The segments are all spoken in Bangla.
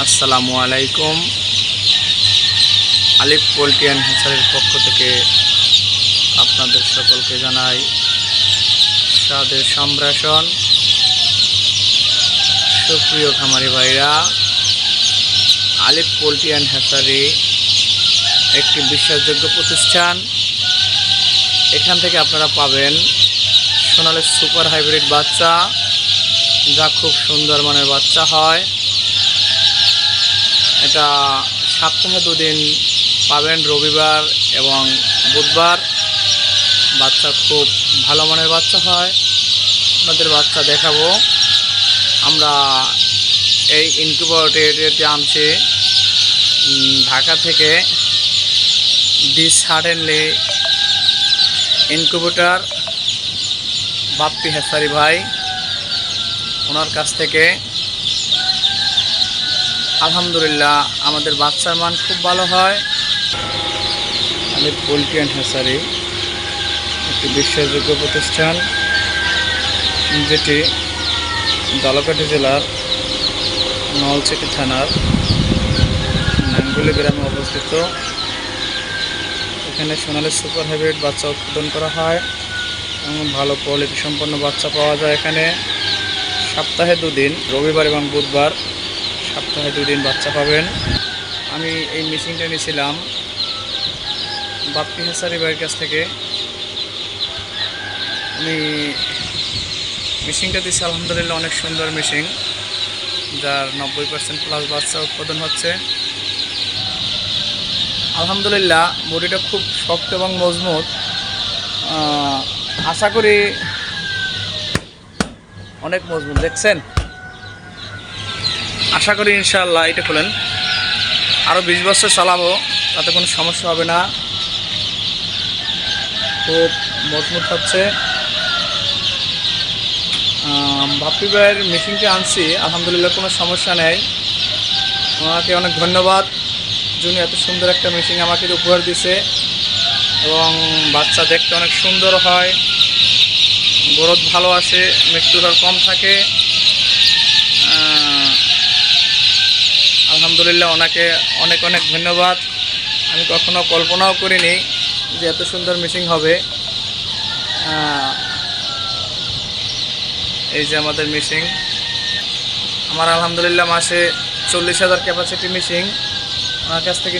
আসসালামু আলাইকুম। আলিফ পোলট্রি অ্যান্ড পক্ষ থেকে আপনাদের সকলকে জানাই স্বাদের সম্প্রাসন। সুপ্রিয় খামারি ভাইরা, আলিফ পোলট্রি অ্যান্ড হ্যাচারি একটি বিশ্বাসযোগ্য প্রতিষ্ঠান। এখান থেকে আপনারা পাবেন সোনালের সুপার হাইব্রিড বাচ্চা, যা খুব সুন্দর মানের বাচ্চা হয়। এটা সপ্তাহে দুদিন পাবেন রবিবার এবং বুধবার। বাচ্চা খুব ভালো মানের বাচ্চা হয়। আপনাদের বাচ্চা দেখাবো। আমরা এই ইনকিউবেটরটি আনছি। ঢাকা থেকে দি সাডেনলি ইনকিউবেটর। বাপ্পি হেসারি ভাই, ওনার কাছ থেকে আলহামদুলিল্লাহ, আমাদের বাচ্চার মান খুব ভালো হয়। আমি পোলট্রি অ্যান্ড হেসারি, একটি বিশ্বাসযোগ্য প্রতিষ্ঠান, যেটি দলকাঠি জেলার নলছিটি থানার নাঙ্গুলি গ্রামে অবস্থিত। এখানে সোনালি সুপার হাইব্রিড বাচ্চা উৎপাদন করা হয় এবং ভালো কোয়ালিটি সম্পন্ন বাচ্চা পাওয়া যায় এখানে। সপ্তাহে দুদিন, রবিবার এবং বুধবার সপ্তাহে দুদিন বাচ্চা পাবেন। আমি এই মেশিনটা নিয়েছিলাম বাপ্পি হাসারি ভাইয়ের কাছ থেকে। আমি মেশিনটা দিচ্ছি আলহামদুলিল্লাহ অনেক সুন্দর মেশিন যার নব্বই পার্সেন্ট প্লাস বাচ্চা উৎপাদন হচ্ছে। আলহামদুলিল্লাহ, বডিটা খুব শক্ত এবং মজবুত। আশা করি অনেক মজবুত, দেখছেন? আশা করি ইনশাআল্লাহ এটা খুলেন। আরও বিশ বছর চালাবো, তাতে কোনো সমস্যা হবে না। খুব মজবুত হচ্ছে। বাপ্পি ভাইয়ের মেশিনটি আনছি, আলহামদুলিল্লাহ কোনো সমস্যা নেই। ওনাকে অনেক ধন্যবাদ। যিনি এত সুন্দর একটা মেশিন আমাকে উপহার দিছে। এবং বাচ্চা দেখতে অনেক সুন্দর হয়। গ্রোথ ভালো আসে মৃত্যুর কম থাকে। আলহামদুলিল্লাহ ওনাকে অনেক অনেক ধন্যবাদ। আমি কখনো কল্পনাও করিনি যে এত সুন্দর মেশিন হবে। এই যে আমাদের মেশিন আমার আলহামদুলিল্লাহ মাসে চল্লিশ হাজার ক্যাপাসিটি মেশিন ওনার কাছ থেকে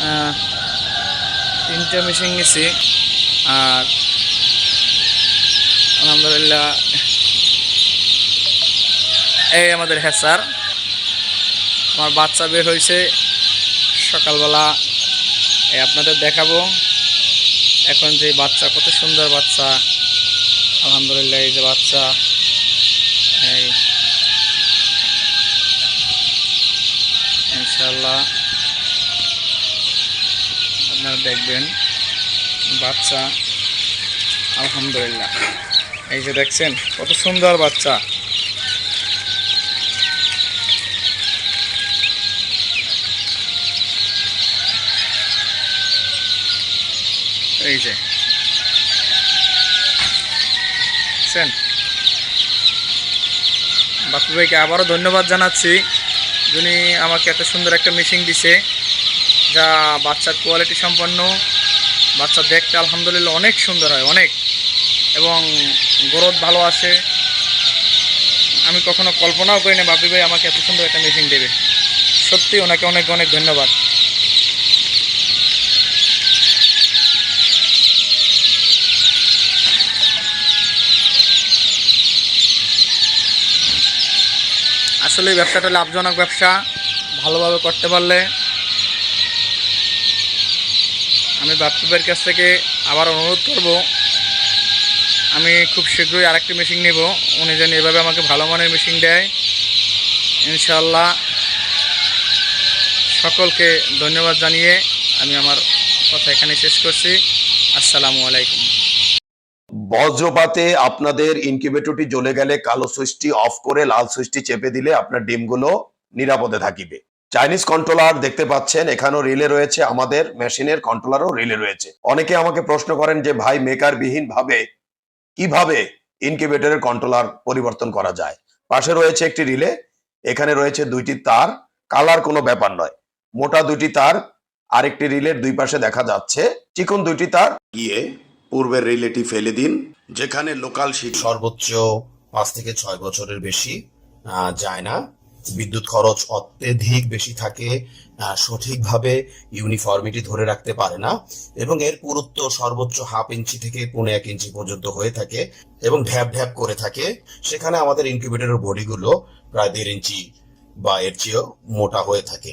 আহ, তিনটে মিশিং নিয়েছি আর আলহামদুলিল্লাহ এই আমাদের হ্যাসার আমার বাচ্চা বের হয়েছে। সকালবেলা এই আপনাদের দেখাবো। এখন যে বাচ্চা, কত সুন্দর বাচ্চা। আলহামদুলিল্লাহ, এই যে বাচ্চা। এই। ইনশাল্লাহ আপনারা দেখবেন, বাচ্চা, আলহামদুলিল্লাহ। এই যে দেখছেন, কত সুন্দর বাচ্চা। এই যে। বাপু ভাইকে আবারও ধন্যবাদ জানাচ্ছি। যিনি আমাকে এত সুন্দর একটা মেশিন দিছে, যা বাচ্চার কোয়ালিটি সম্পন্ন, বাচ্চা দেখতে আলহামদুলিল্লাহ অনেক সুন্দর হয়, অনেক। এবং গ্রোথ ভালো আসে। আমি কখনো কল্পনাও করি না বাপি ভাই আমাকে এত সুন্দর একটা মেশিন দেবে। সত্যি ওনাকে অনেক অনেক ধন্যবাদ। আসলে ব্যবসাটা লাভজনক ব্যবসা, ভালোভাবে করতে পারলে আমি বাপ্পিবের কাছ থেকে আবার অনুরোধ করব, আমি খুব শীঘ্রই আরেকটি মেশিন নেব। উনি যেন এভাবে আমাকে ভালো মানের মেশিন দেয়। ইনশাল্লাহ সকলকে ধন্যবাদ জানিয়ে আমি আমার কথা এখানে শেষ করছি। আসসালামু আলাইকুম। বজ্রপাতে আপনাদের ইনকিউবেটরটি জ্বলে গেলে কালো সুইচটি অফ করে লাল সুইচটি চেপে দিলে আপনার ডিমগুলো নিরাপদে থাকিবে। চাইনিজ কন্ট্রোলার দেখতে পাচ্ছেন, এখানেও রিলে রয়েছে আমাদের মেশিনের কন্ট্রোলারও রিলে রয়েছে। অনেকে আমাকে প্রশ্ন করেন যে, ভাই মেকার বিহীন ভাবে কীভাবে ইনকিউবেটরের কন্ট্রোলার পরিবর্তন করা যায়? পাশে রয়েছে একটি রিলে এখানে রয়েছে দুইটি তার কালার কোনো ব্যাপার নয়। মোটা দুইটি তার, আরেকটি রিলের দুই পাশে দেখা যাচ্ছে, চিকন দুইটি তার, গিয়ে পূর্বের রিলেটি ফেলে দিন, যেখানে লোকাল শিট সর্বোচ্চ পাঁচ থেকে ছয় বছরের বেশি যায় না। বিদ্যুৎ খরচ অত্যধিক বেশি থাকে সঠিকভাবে ইউনিফর্মিটি ধরে রাখতে পারে না এবং এর পুরুত্ব সর্বোচ্চ হাফ ইঞ্চি থেকে পৌনে এক ইঞ্চি পর্যন্ত হয়ে থাকে এবং ঢ্যাপ ঢ্যাপ করে থাকে। সেখানে আমাদের ইনকিউবেটরের বডিগুলো প্রায় দেড় ইঞ্চি বা এর চেয়েও মোটা হয়ে থাকে।